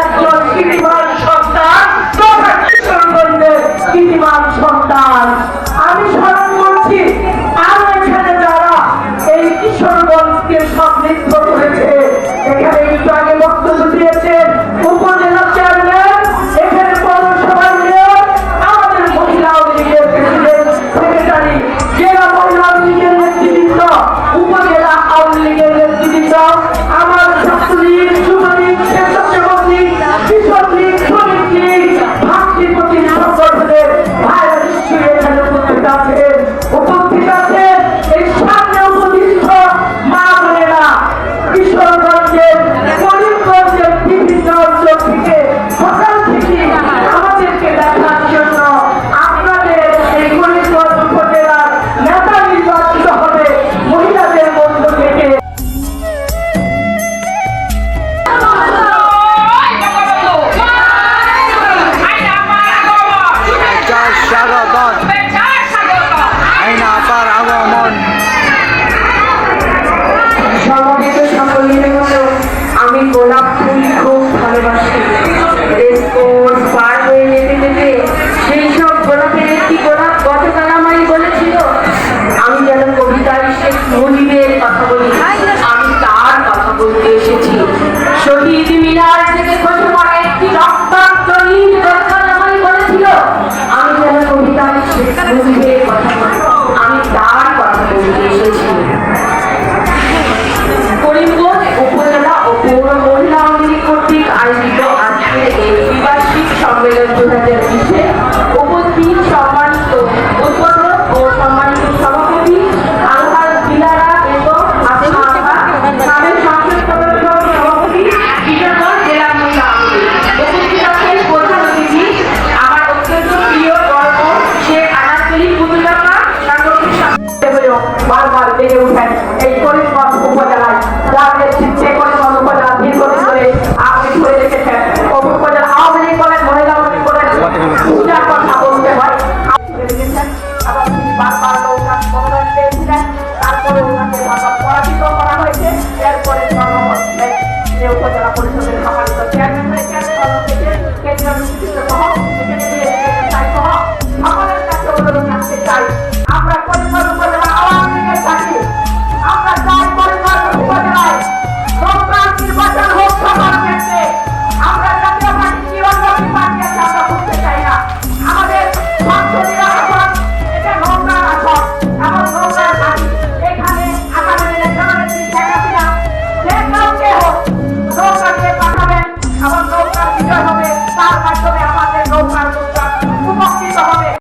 একজন নীতিমান সন্তান, তোমরা কি শুরু করলে নীতিমান সন্তান। আমি স্মরণ করছি, আর এখানে যারা এই কিশোরগঞ্জকে সামনে Ahora sí que সরকার জেগে উঠেন। এই করিমগঞ্জ উপজেলায় যার নেতৃত্বে করিমগঞ্জ উপজেলা দীর্ঘদিন ধরে আপনি ধরে রেখেছেন উপজেলা আওয়ামী লীগ বলেন, মহিলা লীগ বলেন পূজার কথা বলতে হয়। বারবার নৌকা অনুদান পেয়েছিলেন তারপরে ওনাকে বারবার পরাজিত করা হয়েছে। এরপরে যে উপজেলা পরিষদের সম্মানিত চেয়ারম্যান হয়েছেন কেন্দ্রীয় সহ, সেখানে সকলের কাছে অনুরোধ রাখতে চাই।